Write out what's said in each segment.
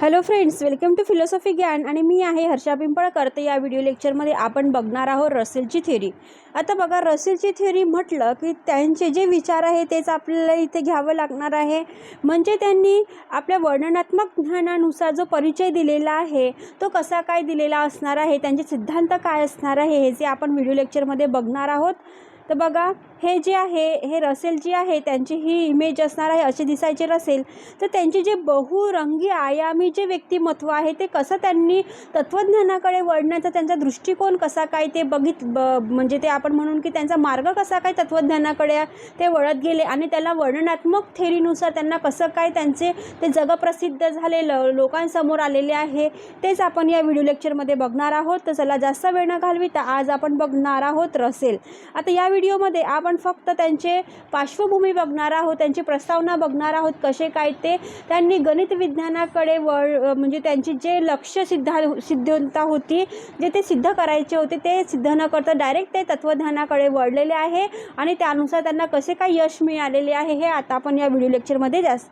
Hello friends welcome to philosophy ज्ञान आणि मी आहे हर्षा पिंपळकर. तर या व्हिडिओ लेक्चरमध्ये आपण बघणार आहोत रसेलची थेअरी आता बघा रसेलची थेरी म्हटलं की त्यांचे जे विचार आहे तेच आपल्याला इथे घ्यावं लागणार आहे. म्हणजे त्यांनी आपल्या वर्णनात्मक ज्ञानानुसार जो परिचय दिलेला आहे तो कसा काय दिलेला असणार आहे त्यांचे सिद्धांत काय असणार आहे हे जे आपण व्हिडिओ लेक्चरमध्ये बघणार आहोत. तर बघा हे जे आहे हे रसेल जी आहे त्यांची ही इमेज असणार आहे असे दिसायचे रसेल. तर त्यांचे जे बहुरंगी आयामी जे व्यक्तिमत्व आहे ते कसं त्यांनी तत्त्वज्ञानाकडे वळण्याचा त्यांचा दृष्टिकोन कसा काय ते बघित ब म्हणजे ते आपण म्हणून की त्यांचा मार्ग कसा काय तत्त्वज्ञानाकडे ते वळत गेले आणि त्याला वर्णनात्मक थेरीनुसार त्यांना कसं काय त्यांचे ते जगप्रसिद्ध झाले ल लोकांसमोर आलेले आहे तेच आपण या व्हिडिओ लेक्चरमध्ये बघणार आहोत. तर चला जास्त वेळ न घालविता आज आपण बघणार आहोत रसेल. आता या व्हिडिओमध्ये आपण फक्त त्यांचे पार्श्वभूमी बघणार आहोत त्यांची प्रस्तावना बघणार आहोत कसे काय ते त्यांनी गणित विज्ञानाकडे वळ म्हणजे त्यांची जे लक्ष सिद्धा सिद्धता होती जे ते सिद्ध करायचे होते ते सिद्ध न करता डायरेक्ट ते तत्त्वज्ञानाकडे वळलेले आहे आणि त्यानुसार त्यांना कसे काय यश मिळालेले आहे हे आता आपण या व्हिडिओ लेक्चरमध्ये जास्त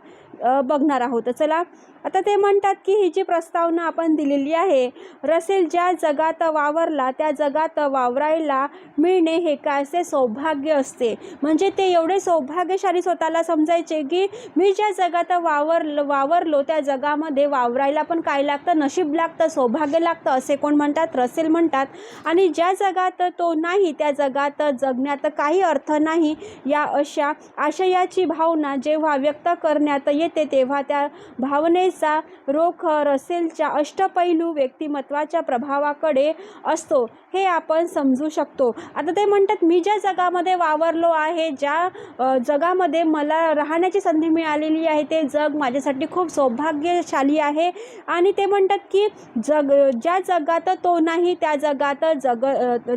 बघणार आहोत. चला आता ते म्हणतात की ही जी प्रस्तावना आपण दिलेली आहे रसेल ज्या जगात वावरला त्या जगात वावरायला मिळणे हे काय असे सौभाग्य असते. म्हणजे ते एवढे सौभाग्यशाली स्वतःला समजायचे की मी ज्या जगात वावर वावरलो त्या जगामध्ये वावरायला पण काय लागतं? नशीब लागतं सौभाग्य लागतं असे कोण म्हणतात? रसेल म्हणतात. आणि ज्या जगात तो नाही त्या जगात जगण्यात काही अर्थ नाही या अशा आशयाची भावना जेव्हा व्यक्त करण्यात येते येते तेव्हा त्या भावनेचा रोख रसेलच्या अष्टपैलू व्यक्तिमत्वाच्या प्रभावाकडे असतो. हे आपण समजू शकतो. आता ते म्हणतात मी ज्या जगामध्ये वावरलो आहे ज्या जगामध्ये मला राहण्याची संधी मिळालेली आहे ते जग माझ्यासाठी खूप सौभाग्यशाली आहे. आणि ते म्हणतात की जग ज्या जगात तो नाही त्या जगात जग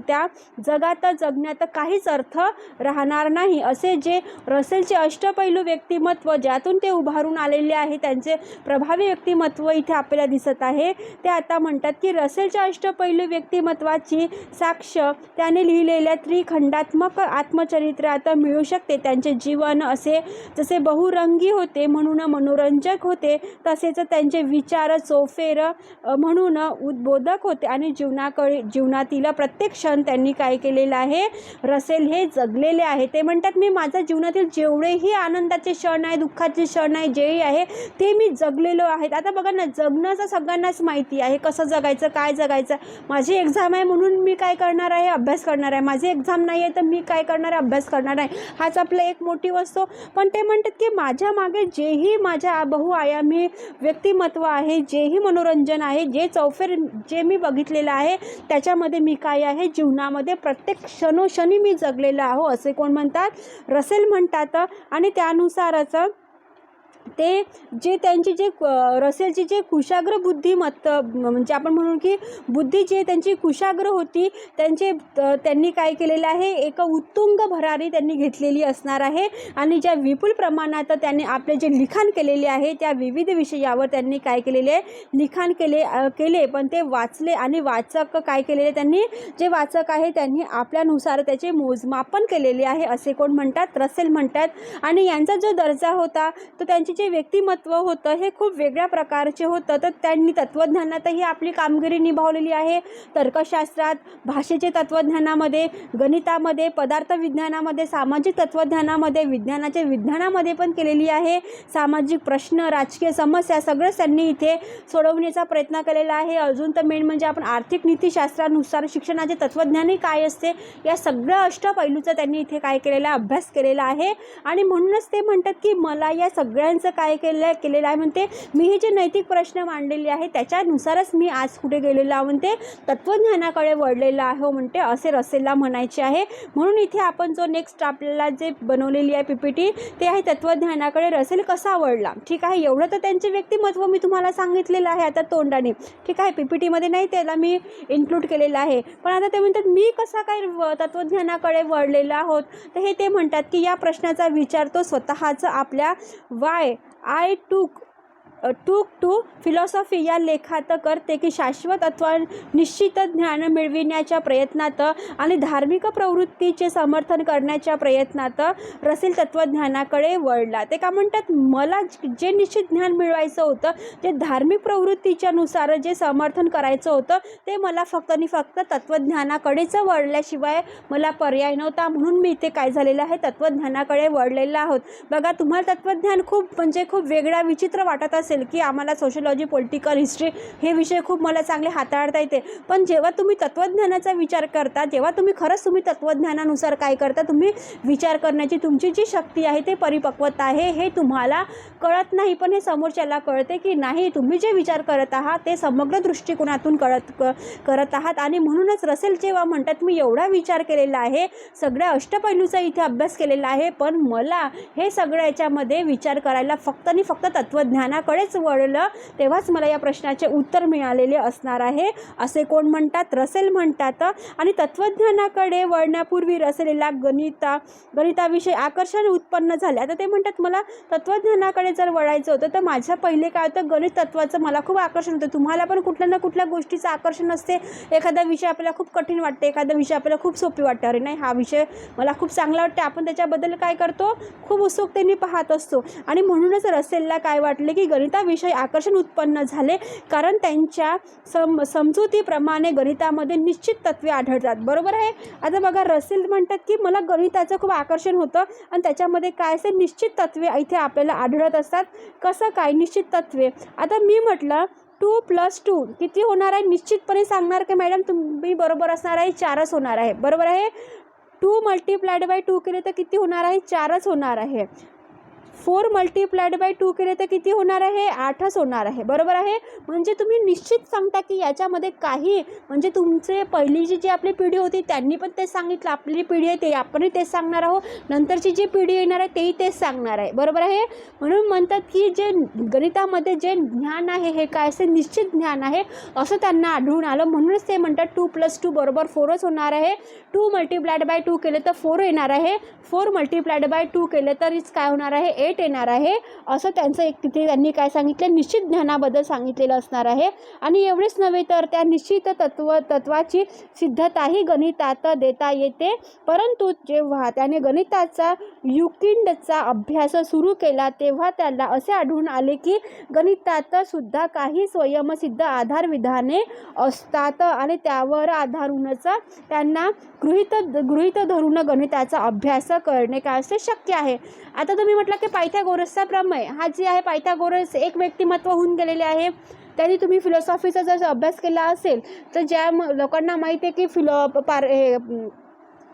त्या जगात जगण्यात काहीच अर्थ राहणार नाही. असे जे रसेलचे अष्टपैलू व्यक्तिमत्व ज्यातून ते बाहेरून आलेले आहे. त्यांचे प्रभावी व्यक्तिमत्व इथे आपल्याला दिसत आहे. ते आता म्हणतात की रसेलच्या अष्टपैलू व्यक्तिमत्वाची साक्ष त्याने लिहिलेल्या त्रिखंडात्मक आत्मचरित्र आता मिळू शकते. त्यांचे जीवन असे जसे बहुरंगी होते म्हणून मनोरंजक होते तसेच त्यांचे विचार चोफेर म्हणून उद्बोधक होते. आणि जीवनाकडे जीवनातील प्रत्येक क्षण त्यांनी काय केलेलं आहे? रसेल हे जगलेले आहे. ते म्हणतात मी माझ्या जीवनातील जेवढेही आनंदाचे क्षण आहे दुःखाचे क्षण आहे जेही आहे ते मी जगलेलो आहेत. आता बघा ना जगण्याचं सगळ्यांनाच माहिती आहे. कसं जगायचं काय जगायचं? माझी एक्झाम आहे म्हणून मी काय करणार आहे? अभ्यास करणार आहे. माझी एक्झाम नाही आहे तर मी काय करणार आहे? अभ्यास करणार आहे. हाच आपला एक मोटिव्ह असतो पण ते म्हणतात की माझ्या मागे जेही माझ्या बहुआयामी व्यक्तिमत्व आहे जेही मनोरंजन आहे जे चौफेर जे मी बघितलेलं आहे त्याच्यामध्ये मी काय आहे? जीवनामध्ये प्रत्येक क्षणोक्षणी मी जगलेलं आहो असे कोण म्हणतात? रसेल म्हणतात. आणि त्यानुसारच ते जे त्यांची जे रसेलची जे कुशाग्र बुद्धिमत्त म्हणजे आपण म्हणू की बुद्धी जे त्यांची कुशाग्र होती त्यांचे त्यांनी काय केलेलं आहे? एक उत्तुंग भरारी त्यांनी घेतलेली असणार आहे. आणि ज्या विपुल प्रमाणात त्यांनी आपले जे लिखाण केलेले आहे त्या विविध विषयावर त्यांनी काय केलेले आहे? लिखाण केले केले. पण ते वाचले आणि वाचक काय केलेले? त्यांनी जे वाचक आहे त्यांनी आपल्यानुसार त्याचे मोजमापन केलेले आहे असे कोण म्हणतात? रसेल म्हणतात. आणि यांचा जो दर्जा होता तो त्यांची जे व्यक्तिमत्व होतं हे खूप वेगळ्या प्रकारचे होतं. तर त्यांनी तत्त्वज्ञानातही आपली कामगिरी निभावलेली आहे. तर्कशास्त्रात भाषेचे तत्त्वज्ञानामध्ये गणितामध्ये पदार्थ विज्ञानामध्ये सामाजिक तत्त्वज्ञानामध्ये विज्ञानाच्या विज्ञानामध्ये पण केलेली आहे. सामाजिक प्रश्न राजकीय समस्या सगळंच त्यांनी इथे सोडवण्याचा प्रयत्न केलेला आहे. अजून तर मेन म्हणजे आपण आर्थिक नीतीशास्त्रानुसार शिक्षणाचे तत्त्वज्ञानही काय असते या सगळ्या अष्टपैलूचा त्यांनी इथे काय केलेला अभ्यास केलेला आहे. आणि म्हणूनच ते म्हणतात की मला या सगळ्यांचं काय केलं केलेलं आहे? म्हणते मी हे जे नैतिक प्रश्न मांडलेले आहे त्याच्यानुसारच मी आज कुठे गेलेलो आहे? म्हणते तत्त्वज्ञानाकडे वळलेलं आहे हो, म्हणते असे रसेलला म्हणायचे आहे. म्हणून इथे आपण जो नेक्स्ट आपल्याला जे बनवलेली आहे पी पी टी ते आहे तत्त्वज्ञानाकडे रसेल कसा वळला? ठीक आहे एवढं तर त्यांचे व्यक्तिमत्व मी तुम्हाला सांगितलेलं आहे आता तोंडाने. ठीक आहे पी पी टीमध्ये नाही त्याला मी इन्क्लूड केलेलं आहे. पण आता ते म्हणतात मी कसा काय तत्वज्ञानाकडे तत्त्वज्ञानाकडे आहोत? तर हे ते म्हणतात की या प्रश्नाचा विचार तो स्वतःचं आपल्या वाय आय टूक टूक टू फिलॉसॉफी या लेखात करते की शाश्वत अथवा निश्चित ज्ञान मिळविण्याच्या प्रयत्नात आणि धार्मिक प्रवृत्तीचे समर्थन करण्याच्या प्रयत्नात रसेल तत्त्वज्ञानाकडे वळला. ते का म्हणतात मला जे निश्चित ज्ञान मिळवायचं होतं जे धार्मिक प्रवृत्तीच्या नुसार जे समर्थन करायचं होतं ते मला फक्त आणि फक्त तत्त्वज्ञानाकडेच वळल्याशिवाय मला पर्याय नव्हता. म्हणून मी इथे काय झालेलं आहे? तत्त्वज्ञानाकडे वळलेलं आहोत. बघा तुम्हाला तत्त्वज्ञान खूप म्हणजे खूप वेगळा विचित्र वाटत असेल. असेल की आम्हाला सोशलॉजी पॉलिटिकल हिस्ट्री हे विषय खूप मला चांगले हाताळता येते. पण जेव्हा तुम्ही तत्त्वज्ञानाचा विचार करता जेव्हा तुम्ही खरंच तुम्ही तत्त्वज्ञानानुसार काय करता तुम्ही विचार करण्याची तुमची जी शक्ती आहे ते परिपक्वता आहे हे तुम्हाला कळत नाही. पण हे समोरच्याला कळते की नाही तुम्ही जे विचार करत आहात ते समग्र दृष्टिकोनातून कळत क करत आहात. आणि म्हणूनच रसेल जेव्हा म्हणतात मी एवढा विचार केलेला आहे सगळ्या अष्टपैलूचा इथे अभ्यास केलेला आहे पण मला हे सगळं याच्यामध्ये विचार करायला फक्त आणि फक्त तत्त्वज्ञानाकडेच वळलं तेव्हाच मला या प्रश्नाचे उत्तर मिळालेले असणार आहे. असे कोण म्हणतात? रसेल म्हणतात. आणि तत्त्वज्ञानाकडे वळण्यापूर्वी रसेलला गणिता गणिताविषयी आकर्षण उत्पन्न झाले. आता ते म्हणतात मला तत्त्वज्ञानाकडे जर वळायचं होतं तर माझ्या पहिले काय होतं गणित तत्त्वाचं मला खूप आकर्षण होतं. तुम्हाला पण कुठल्या ना कुठल्या गोष्टीचं आकर्षण असते. एखादा विषय आपल्याला खूप कठीण वाटते. एखादा विषय आपल्याला खूप सोपी वाटतं. अरे नाही हा विषय मला खूप चांगला वाटते. आपण त्याच्याबद्दल काय करतो? खूप उत्सुकतेने पाहत असतो. आणि म्हणूनच रसेलला काय वाटले की गणित गणिताविषयी आकर्षण उत्पन्न झाले कारण त्यांच्या सम समजुतीप्रमाणे गणितामध्ये निश्चित तत्वे आढळतात. बरोबर आहे? आता बघा रसेल म्हणतात की मला गणिताचं खूप आकर्षण होतं आणि त्याच्यामध्ये काय असे निश्चित तत्वे इथे आपल्याला आढळत असतात. कसं काय निश्चित तत्वे आता मी म्हटलं टू प्लस टू किती होणार आहे? निश्चितपणे सांगणार की मॅडम? तुम्ही बरोबर असणार आहे चारच होणार आहे. बरोबर आहे? टू मल्टिप्लायड बाय टू केले तर किती होणार आहे? चारच होणार आहे. फोर मल्टिप्लायड बाय टू केले तर किती होणार आहे? आठच होणार आहे. बरोबर आहे? म्हणजे तुम्ही निश्चित सांगता की याच्यामध्ये काही म्हणजे तुमचे पहिलीची जी आपली पिढी होती त्यांनी पण तेच सांगितलं. आपली पिढी आहे ते आपणही तेच सांगणार आहोत. नंतरची जी पिढी येणार आहे तेही तेच सांगणार आहे. बरोबर आहे? म्हणून म्हणतात की जे गणितामध्ये जे ज्ञान आहे हे काय असे निश्चित ज्ञान आहे असं त्यांना आढळून आलं. म्हणूनच ते म्हणतात टू प्लस टू बरोबर फोरच होणार आहे. टू मल्टिप्लायड बाय टू केले तर फोर येणार आहे. फोर मल्टिप्लायड बाय टू केले तरीच काय होणार आहे? भेट येणार आहे. असं त्यांचं एक तिथे त्यांनी काय सांगितलं? निश्चित ज्ञानाबद्दल सांगितलेलं असणार आहे. आणि एवढेच नव्हे तर त्या निश्चित तत्व तत्वाची सिद्धताही गणितात देता येते. परंतु जेव्हा त्याने गणिताचा युकिंडचा अभ्यास सुरू केला तेव्हा त्याला असे आढळून आले की गणितात सुद्धा काही स्वयंसिद्ध आधारविधाने असतात आणि त्यावर आधारूनच त्यांना गृहित गृहित धरून गणिताचा अभ्यास करणे काय असे शक्य आहे? आता तुम्ही म्हटलं की पायथ्यागोरसचा प्रमेय हा जे आहे पायथ्यागोरस एक व्यक्तिमत्व होऊन गेलेले आहे. त्यांनी तुम्ही फिलॉसॉफीचा जर अभ्यास केला असेल तर ज्या लोकांना माहिती आहे की फिलॉ पार हे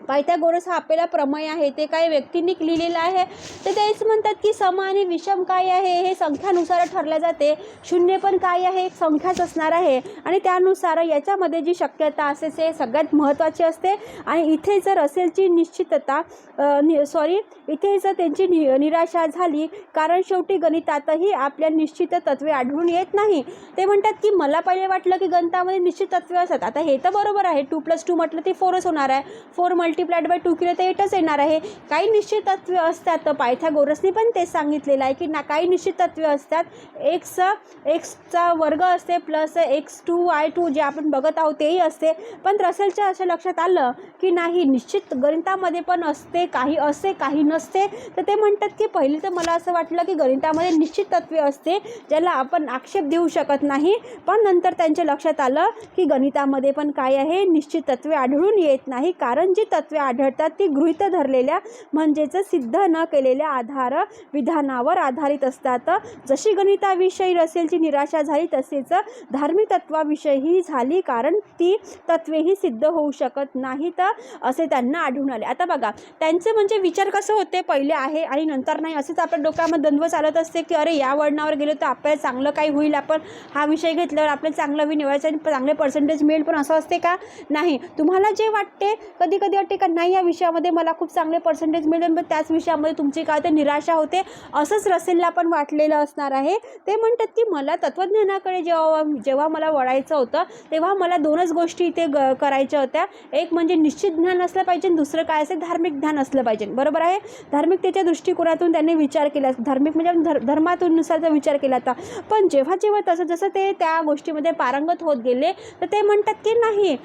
पायथ्यागोरस हा आपल्याला प्रमेय आहे ते काही व्यक्तींनी लिहिलेलं आहे. तर तेच म्हणतात की सम आणि विषम काय आहे? हे संख्यानुसार ठरले जाते. शून्य पण काय आहे? एक संख्याच असणार आहे. आणि त्यानुसार याच्यामध्ये जी शक्यता असते ते सगळ्यात महत्त्वाची असते. आणि इथे जर असेलची निश्चितता नि सॉरी इथे जर त्यांची नि निराशा झाली कारण शेवटी गणितातही आपल्या निश्चित तत्वे आढळून येत नाही. ते म्हणतात की मला पहिले वाटलं की गणितामध्ये निश्चित तत्वे असतात. आता हे तर बरोबर आहे. टू प्लस टू म्हटलं ते फोरच होणार आहे. फोर मल्टिप्लाइड बाय टू केलं तर एटच येणार आहे. काही निश्चित तत्वे असतात तर पायथ्यागोरसने पण तेच सांगितलेलं आहे की ना काही निश्चित तत्वे असतात. एक्स एक्सचा वर्ग असते plus X two Y two जे आपण बघत आहोत तेही असते. पण रसेलच्या असं लक्षात आलं की नाही निश्चित गणितामध्ये पण असते काही असते काही नसते. तर ते म्हणतात की पहिले तर मला असं वाटलं की गणितामध्ये निश्चित तत्वे असते ज्याला आपण आक्षेप देऊ शकत नाही. पण नंतर त्यांच्या लक्षात आलं की गणितामध्ये पण काय आहे निश्चित तत्वे आढळून येत नाही. कारण जी तत्व आढळतात. ती गृहीत धरलेल्या म्हणजेच सिद्ध न केलेल्या आधार विधानावर आधारित असतात. जशी गणिताविषयी रसेलची निराशा झाली तसेच धार्मिक तत्वाविषयीही झाली कारण ती तत्वेही सिद्ध होऊ शकत नाहीत असे त्यांना आढळून आले. आता बघा त्यांचे म्हणजे विचार कसं होते? पहिले आहे आणि नंतर नाही. असेच आपल्या डोक्यामध्ये द्वंद्व चालत असते की अरे या वळणावर गेलो तर आपल्याला चांगलं काही होईल? आपण हा विषय घेतल्यावर आपल्याला चांगलं होईल निवडायचं आणि चांगले पर्सेंटेज मिळेल? पण असं असते का? नाही. तुम्हाला जे वाटते कधी कधी वाटते का? नाही या विषयामध्ये मला खूप चांगले पर्सेंटेज मिळेल पण त्याच विषयामध्ये तुमची काय ते निराशा होते असंच रसेलला पण वाटलेलं असणार आहे. ते म्हणतात की मला तत्त्वज्ञानाकडे जेव्हा जेव्हा मला वळायचं होतं तेव्हा मला दोनच गोष्टी इथे ग करायच्या होत्या. एक म्हणजे निश्चित ज्ञान असलं पाहिजे दुसरं काय असेल धार्मिक ज्ञान असलं पाहिजे. बरोबर आहे? धार्मिकतेच्या दृष्टिकोनातून त्यांनी विचार केला. धार्मिक म्हणजे धर धर्मातूननुसारचा विचार केला होता पण जेव्हा जेव्हा तसं जसं ते त्या गोष्टीमध्ये पारंगत होत गेले तर ते म्हणतात की नाही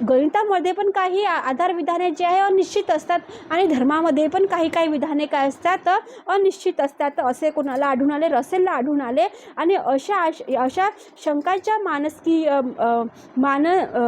गणितामध्ये पण काही आधार विधाने जे आहे अनिश्चित असतात आणि धर्मामध्ये पण काही काही विधाने काय असतात अनिश्चित असतात. असे कोणाला आढळून आले? रसेलला आढळून आले. आणि अशा अशा शंकाच्या मानसिकी मान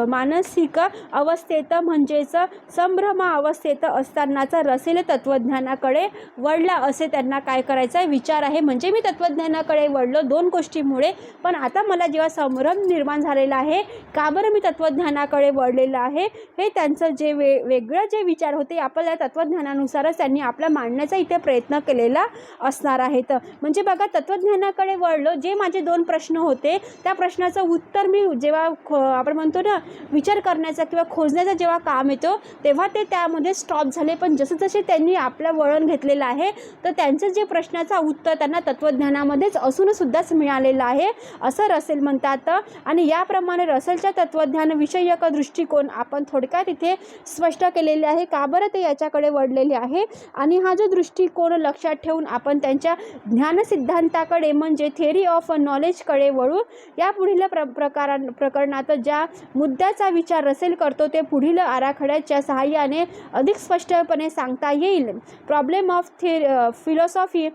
मानसिक अवस्थेत म्हणजेच संभ्रमा अवस्थेत असतानाचा रसेल तत्त्वज्ञानाकडे वळला असे त्यांना काय करायचं आहे विचार आहे? म्हणजे मी तत्त्वज्ञानाकडे वळलो दोन गोष्टीमुळे. पण आता मला जेव्हा संभ्रम निर्माण झालेला आहे का बरं मी तत्त्वज्ञानाकडे वळलेलं आहे. हे त्यांचं जे वे वेगळं जे विचार होते आपल्या तत्त्वज्ञानानुसारच त्यांनी आपला मांडण्याचा इथे प्रयत्न केलेला असणार आहे. तर म्हणजे बघा तत्त्वज्ञानाकडे वळलो जे माझे दोन प्रश्न होते त्या प्रश्नाचं उत्तर मी जेव्हा खो आपण म्हणतो ना विचार करण्याचा किंवा खोजण्याचा जेव्हा काम येतो तेव्हा ते त्यामध्ये स्टॉप झाले. पण जसं जसे त्यांनी आपलं वळण घेतलेलं आहे तर त्यांचं जे प्रश्नाचा उत्तर त्यांना तत्त्वज्ञानामध्येच असूनसुद्धाच मिळालेलं आहे असं रसेल म्हणतात. आणि याप्रमाणे रसेलच्या तत्त्वज्ञानविषयक दृष्टी दृष्टिकोन आपण थोडक्यात इथे स्पष्ट केलेले आहे. का बरं ते याच्याकडे वळलेले आहे? आणि हा जो दृष्टिकोन लक्षात ठेवून आपण त्यांच्या ज्ञानसिद्धांताकडे म्हणजे थेअरी ऑफ नॉलेजकडे वळू या पुढील प्र प्रकार प्रकरणात ज्या मुद्द्याचा विचार रसेल करतो ते पुढील आराखड्याच्या सहाय्याने अधिक स्पष्टपणे सांगता येईल. Problem of the philosophy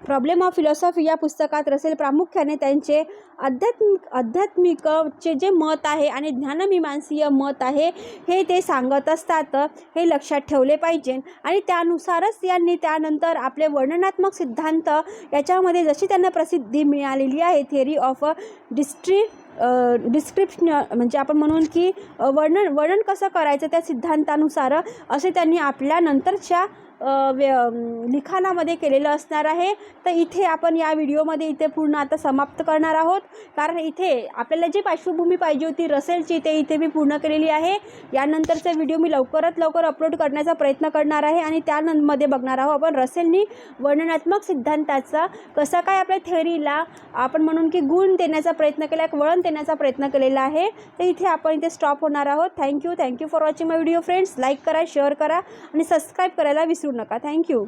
problem of philosophy या पुस्तकात रसेल प्रामुख्याने त्यांचे आध्यात्मिक आध्यात्मिकचे जे मत आहे आणि ज्ञानमीमांसीय मत आहे हे ते सांगत असतात. हे लक्षात ठेवले पाहिजे. आणि त्यानुसारच यांनी त्यानंतर आपले वर्णनात्मक सिद्धांत याच्यामध्ये जशी त्यांना प्रसिद्धी मिळालेली आहे थेअरी ऑफ डिस्ट्री डिस्क्रिप्शन म्हणजे आपण म्हणून की वर्णन वर्णन कसं करायचं त्या सिद्धांतानुसार असे त्यांनी आपल्या नंतरच्या व्य वे लिखाणामध्ये केलेलं असणार आहे. तर इथे आपण या व्हिडिओमध्ये इथे पूर्ण आता समाप्त करणार आहोत. कारण इथे आपल्याला जी पार्श्वभूमी पाहिजे होती रसेलची ते इथे मी पूर्ण केलेली आहे. यानंतरचा व्हिडिओ मी लवकरात लवकर अपलोड करण्याचा प्रयत्न करणार आहे आणि त्यामध्ये बघणार आहोत आपण रसेलनी वर्णनात्मक सिद्धांताचा कसा काय आपल्या थेअरीला आपण म्हणून की गुण देण्याचा प्रयत्न केला एक वळण देण्याचा प्रयत्न केलेला आहे. तर इथे आपण इथे स्टॉप होणार आहोत. Thank you thank you for watching my video friends like करा शेअर करा आणि सबस्क्राईब करायला विसरू नका थँक्यू